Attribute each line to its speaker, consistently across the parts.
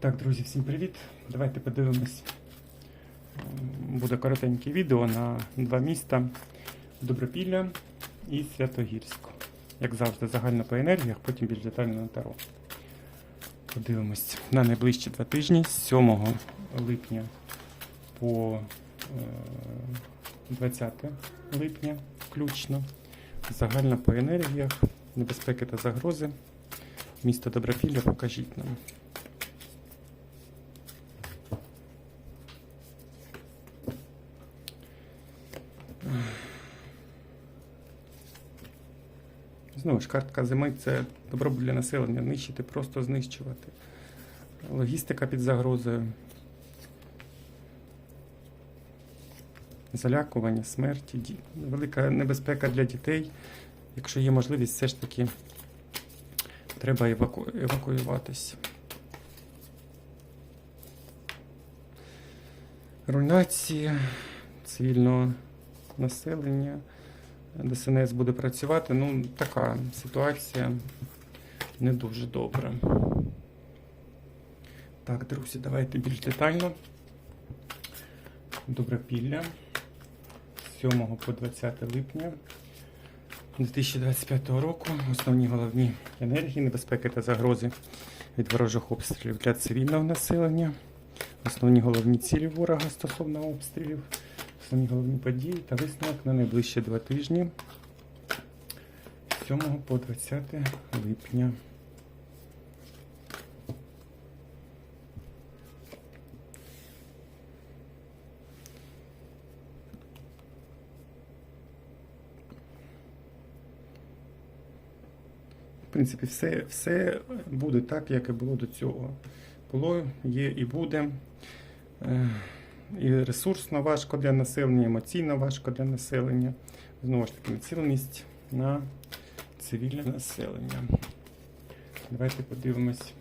Speaker 1: Так, друзі, всім привіт! Давайте подивимось. Буде коротеньке відео на два міста Добропілля і Святогірськ. Як завжди, загально по енергіях, потім більш детально на таро. Подивимось на найближчі два тижні з 7 липня по е, 20 липня включно. Загально по енергіях, небезпеки та загрози. Місто Добропілля покажіть нам. Знову ж картка зими це добробут для населення, нищити, просто знищувати. Логістика під загрозою. Залякування, смерті, велика небезпека для дітей. Якщо є можливість, все ж таки треба еваку... евакуюватись. Руйнації цивільного населення. ДСНС буде працювати. Ну, така ситуація не дуже добра. Так, друзі, давайте більш детально. Добропілля з 7 по 20 липня 2025 року. Основні головні енергії, небезпеки та загрози від ворожих обстрілів для цивільного населення. Основні головні цілі ворога стосовно обстрілів. Основні головні події та висновок на найближчі два тижні з 7 по 20 липня. В принципі, все, все буде так, як і було до цього. Було, є і буде. І ресурсно важко для населення, емоційно важко для населення. Знову ж таки, націленість на цивільне населення. Давайте подивимось,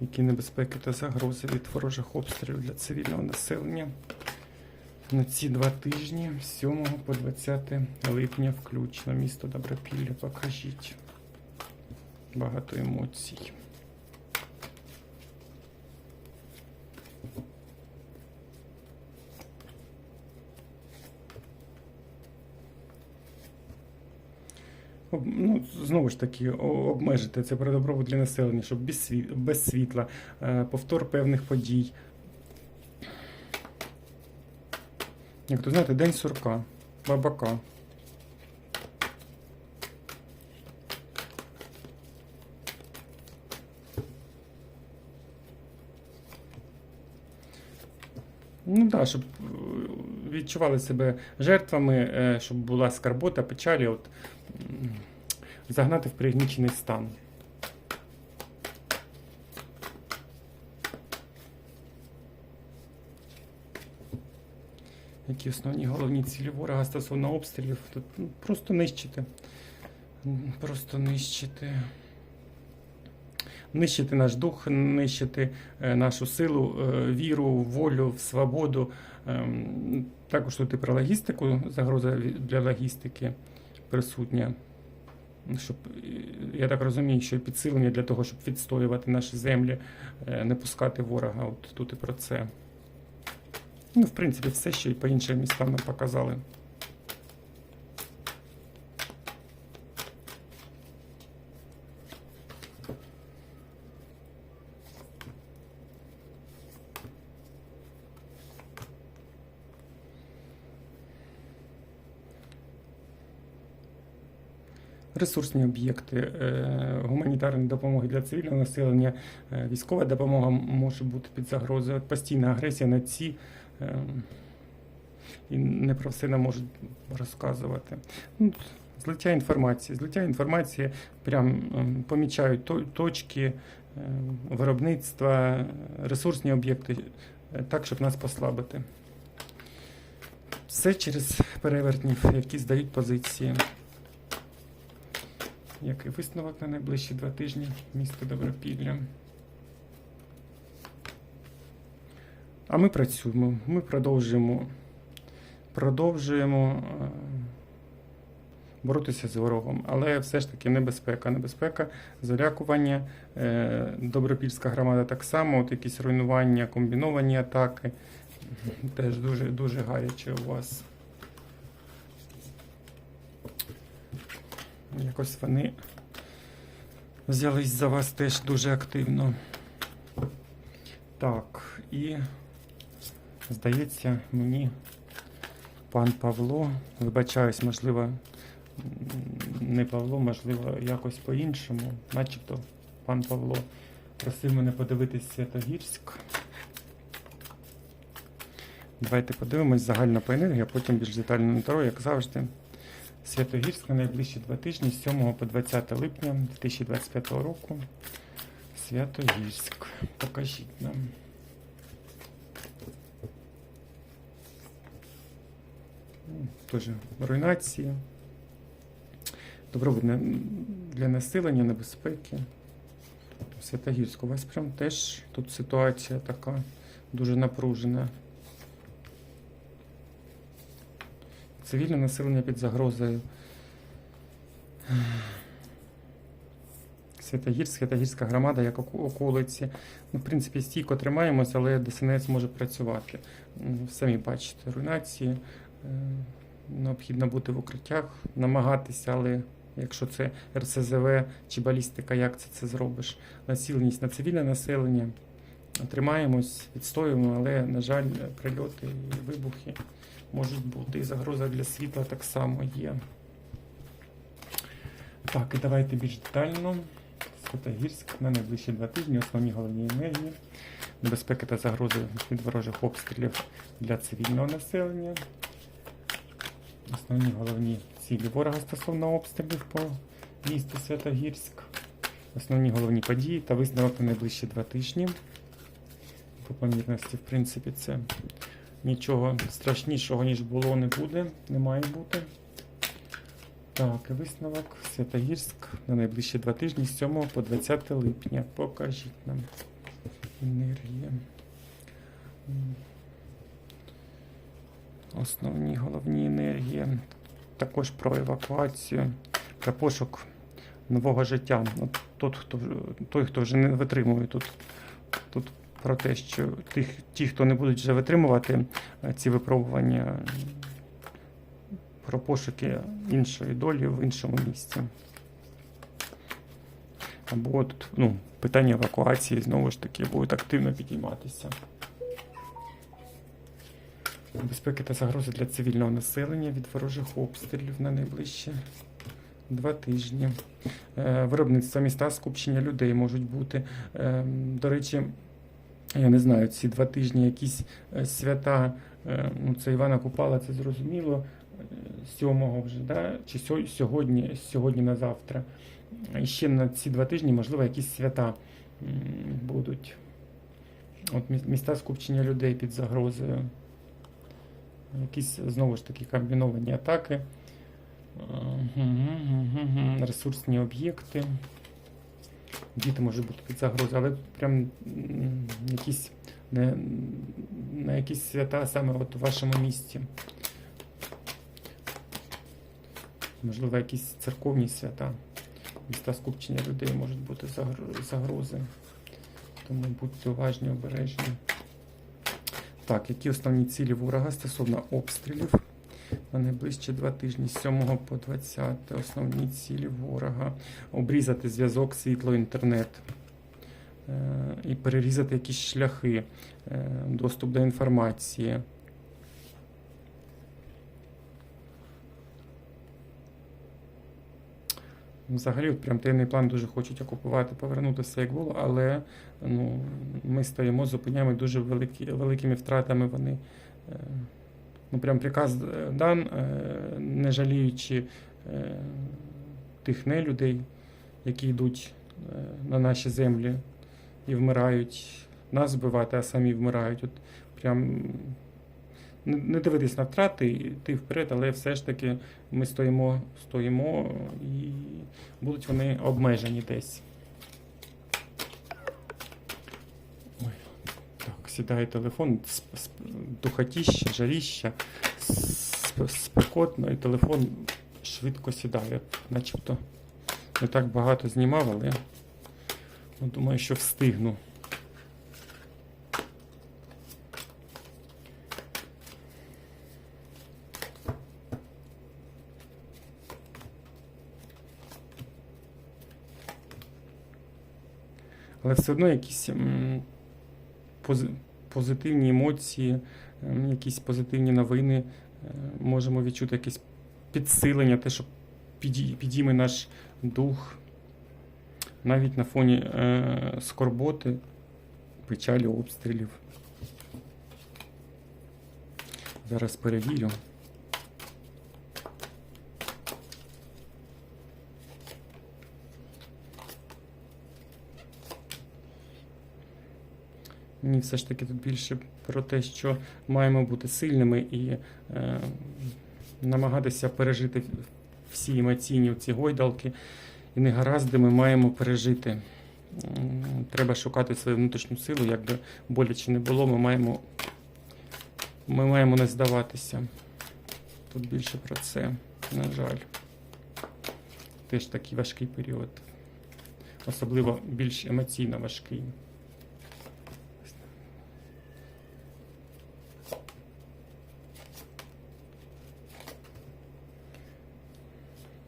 Speaker 1: які небезпеки та загрози від ворожих обстрілів для цивільного населення на ці два тижні з 7 по 20 липня включно. Місто Добропілля. Покажіть. Багато емоцій. Ну, знову ж таки, обмежити це про добробут для населення, щоб без, сві- без світла, е, повтор певних подій. Як то знаєте, День сурка, бабака. Ну так, да, щоб відчували себе жертвами, е, щоб була скарбота, печалі, от, загнати в пригнічений стан. Які основні головні цілі ворога стосовно обстрілів? Тут ну, просто нищити. Просто нищити. Нищити наш дух, нищити е, нашу силу, е, віру, волю, свободу. Ем, Також тут і про логістику, загроза для логістики присутня. Щоб, е, я так розумію, що підсилення для того, щоб відстоювати наші землі, не пускати ворога. От тут і про це. Ну, в принципі, все, що і по іншим містам нам показали. Ресурсні об'єкти, е, гуманітарна допомога для цивільного населення, е, військова допомога може бути під загрозою, постійна агресія на ці. е, І не про все не можуть розказувати. Ну, Злиття інформації. Злиття інформації прям помічають точки виробництва, ресурсні об'єкти, так, щоб нас послабити. Все через перевертнів, які здають позиції. Який висновок на найближчі два тижні місто Добропілля. А ми працюємо, ми продовжуємо, продовжуємо е, боротися з ворогом. Але все ж таки небезпека. Небезпека, залякування. Е, Добропільська громада так само, от якісь руйнування, комбіновані атаки. Теж дуже, дуже гаряче у вас. Якось вони взялись за вас теж дуже активно. Так, і здається, мені пан Павло, вибачаюсь, можливо, не Павло, можливо, якось по-іншому, начебто пан Павло просив мене подивитись Святогірськ. Давайте подивимось загально по енергії, а потім більш детально на таро, як завжди. Святогірськ на найближчі два тижні з 7 по 20 липня 2025 року. Святогірськ. Покажіть нам. Ну, Теж руйнації. Добробут для населення, небезпеки. Святогірськ. У вас прям теж тут ситуація така дуже напружена. Цивільне населення під загрозою. Святогірськ, Святогірська громада, як околиці. Ну, в принципі, стійко тримаємося, але ДСНС може працювати. Самі бачите, руйнації. Е, Необхідно бути в укриттях, намагатися, але якщо це РСЗВ чи балістика, як це, це зробиш? Націленість на цивільне населення. Тримаємось, відстоюємо, але, на жаль, прильоти і вибухи можуть бути. І загроза для світла так само є. Так, і давайте більш детально. Святогірськ на найближчі два тижні, основні головні енергії, небезпеки та загрози від ворожих обстрілів для цивільного населення. Основні головні цілі ворога стосовно обстрілів по місту Святогірськ. Основні головні події та висновок на найближчі два тижні. По помірності, в принципі, це нічого страшнішого, ніж було, не буде, не має бути. Так, висновок Святогірськ на найближчі два тижні з 7 по 20 липня. Покажіть нам енергія. Основні головні енергії. Також про евакуацію та пошук нового життя. От тот, хто, той, хто вже не витримує тут. Тут про те, що тих, ті, хто не будуть вже витримувати е, ці випробування, про пошуки іншої долі в іншому місці. Або тут, ну, питання евакуації знову ж таки будуть активно підійматися. Безпеки та загрози для цивільного населення від ворожих обстрілів на найближчі два тижні. Е, Виробництво міста, скупчення людей можуть бути. Е, До речі, я не знаю, ці два тижні якісь е, свята, е, ну це Івана Купала, це зрозуміло. е, Сьомого вже, да? чи сьогодні, сьогодні на завтра. І ще на ці два тижні, можливо, якісь свята будуть. От міста скупчення людей під загрозою. Якісь знову ж таки комбіновані атаки. Е, Ресурсні об'єкти. Діти можуть бути під загрозою, але прям якісь не, на якісь свята саме от у вашому місті. Можливо, якісь церковні свята. Міста скупчення людей можуть бути загрози. Тому будьте уважні, обережні. Так, які основні цілі ворога стосовно обстрілів на найближчі два тижні з 7 по 20 основні цілі ворога. Обрізати зв'язок, світло, інтернет. Е, І перерізати якісь шляхи, е, доступ до інформації. Взагалі, прям таємний план дуже хочуть окупувати, повернутися як було, але ну, ми стоїмо, зупиняємо дуже великі, великими втратами вони. Ну, прям приказ е, дан, е, не жаліючи е, тих нелюдей, які йдуть на наші землі і вмирають, нас вбивати, а самі вмирають. От прям не дивитись на втрати, йти вперед, але все ж таки ми стоїмо, стоїмо і будуть вони обмежені десь. Ой, так, сідає телефон, духотіще, жаріще, спекотно, і телефон швидко сідає. Начебто не так багато знімав, але ну, думаю, що встигну. Але все одно якісь позитивні емоції, ем, якісь позитивні новини. е, Можемо відчути якесь підсилення, те, що піді- підійме наш дух навіть на фоні е, скорботи, печалі, обстрілів. Зараз перевірю. Ні, все ж таки тут більше про те, що маємо бути сильними і е, намагатися пережити всі емоційні ці гойдалки і негаразди ми маємо пережити. Треба шукати свою внутрішню силу, як би боляче не було, ми маємо, ми маємо не здаватися. Тут більше про це, на жаль. Теж такий важкий період. Особливо більш емоційно важкий.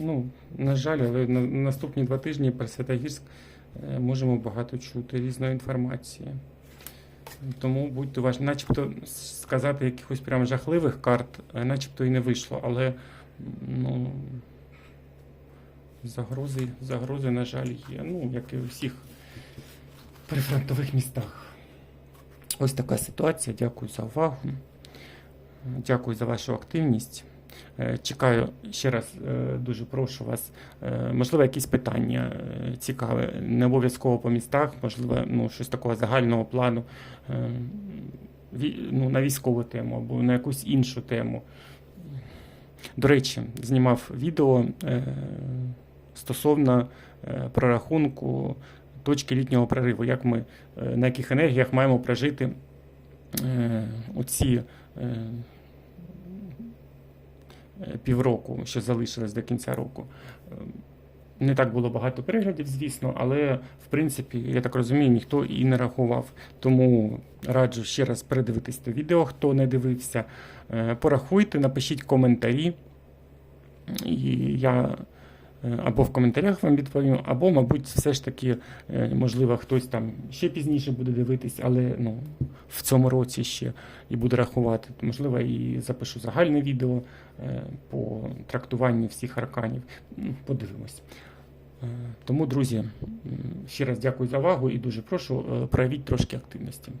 Speaker 1: Ну, на жаль, але на наступні два тижні про Святогірськ е, можемо багато чути різної інформації. Тому будьте уважні, начебто сказати якихось прям жахливих карт, е, начебто і не вийшло, але ну, загрози, загрози, на жаль, є. Ну, як і у всіх прифронтових містах. Ось така ситуація. Дякую за увагу. Дякую за вашу активність. Е, Чекаю ще раз, е, дуже прошу вас. е, Можливо, якісь питання цікаві, не обов'язково по містах, можливо, ну, щось такого загального плану ну, на військову тему або на якусь іншу тему. До речі, знімав відео стосовно прорахунку точки літнього прориву, як ми, на яких енергіях маємо прожити оці. Е, півроку, що залишилось до кінця року. Е, Не так було багато переглядів, звісно, але в принципі, я так розумію, ніхто і не рахував. Тому раджу ще раз передивитись те відео, хто не дивився. Е, Порахуйте, напишіть коментарі. І я або в коментарях вам відповім, або, мабуть, все ж таки, е, можливо, хтось там ще пізніше буде дивитись, але ну, в цьому році ще і буде рахувати. Можливо, і запишу загальне відео е, по трактуванню всіх арканів. Подивимось. Е, Тому, друзі, ще раз дякую за увагу і дуже прошу е, проявіть трошки активності.